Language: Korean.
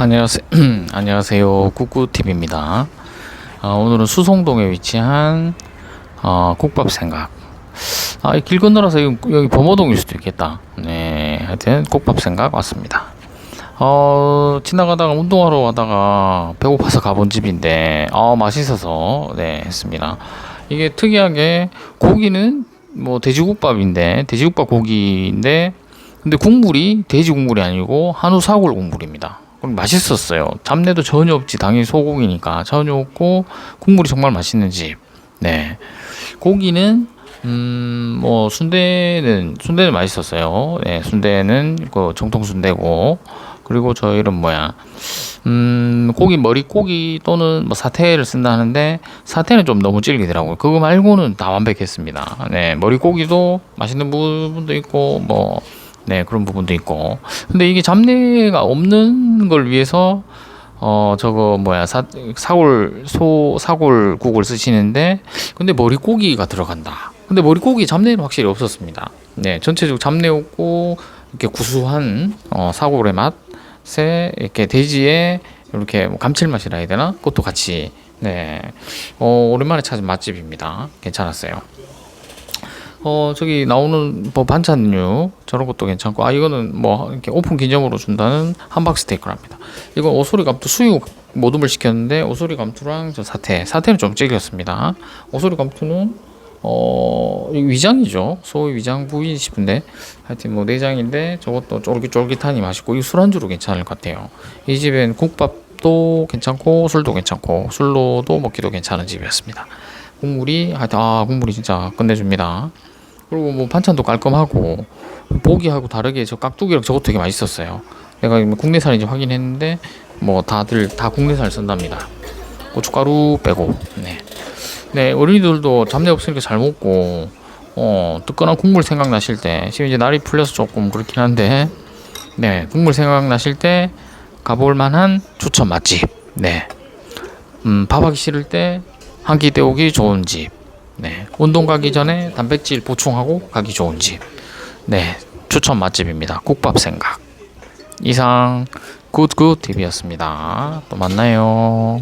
안녕하세요. 안녕하세요. 꾸꾸TV입니다. 아, 오늘은 수송동에 위치한 어, 국밥 생각. 아, 이길 건너라서 여기, 여기 범어동일 수도 있겠다. 네, 하여튼 국밥 생각 왔습니다. 어, 지나가다가 운동하러 가다가 배고파서 가본 집인데, 어, 맛있어서, 네, 했습니다. 이게 특이하게 고기는 뭐 돼지국밥인데, 돼지국밥 고기인데, 근데 국물이 돼지 국물이 아니고 한우 사골 국물입니다. 그럼 맛있었어요. 잡내도 전혀 없지. 당연히 소고기니까 전혀 없고 국물이 정말 맛있는 집. 네. 고기는 음, 뭐 순대는 순대는 맛있었어요. 네, 순대는 그 정통 순대고 그리고 저 이름 뭐야? 음, 고기 머리 고기 또는 뭐 사태를 쓴다 하는데 사태는 좀 너무 질기더라고요. 그거 말고는 다 완벽했습니다. 네, 머리 고기도 맛있는 부분도 있고 뭐 네, 그런 부분도 있고. 근데 이게 잡내가 없는 걸 위해서 어 저거 뭐야 사 사골 소 사골 국을 쓰시는데 근데 머리고기가 들어간다. 근데 머리고기 잡내는 확실히 없었습니다. 네, 전체적으로 잡내 없고 이렇게 구수한 어, 사골의 맛에 이렇게 돼지의 이렇게 뭐 감칠맛이라 해야 되나? 그것도 같이 네, 어, 오랜만에 찾은 맛집입니다. 괜찮았어요. 어 저기 나오는 뭐 반찬류 저런 것도 괜찮고 아 이거는 뭐 이렇게 오픈 기념으로 준다는 함박 스테이크랍니다. 이건 오소리 감투 수육 모둠을 시켰는데 오소리 감투랑 저 사태 사태는 좀 질겼습니다. 오소리 감투는 어 이거 위장이죠 소위 위장 부위 싶은데 하여튼 뭐 내장인데 저것도 쫄깃쫄깃하니 맛있고 이 술안주로 괜찮을 것 같아요. 이 집엔 국밥도 괜찮고 술도 괜찮고 술로도 먹기도 괜찮은 집이었습니다. 국물이 하여튼 아 국물이 진짜 끝내줍니다. 그리고 뭐 반찬도 깔끔하고 보기하고 다르게 저 깍두기랑 저것도 되게 맛있었어요. 내가 뭐 국내산인지 확인했는데 뭐 다들 다 국내산을 쓴답니다. 고춧가루 빼고 네. 네 어린이들도 잡내 없으니까 잘 먹고 어 뜨끈한 국물 생각나실 때 지금 이제 날이 풀려서 조금 그렇긴 한데 네 국물 생각나실 때 가볼 만한 추천 맛집 네. 음, 밥하기 싫을 때 한끼 때우기 좋은 집. 네. 운동 가기 전에 단백질 보충하고 가기 좋은 집. 네. 추천 맛집입니다. 국밥 생각. 이상 굿굿 TV였습니다. 또 만나요.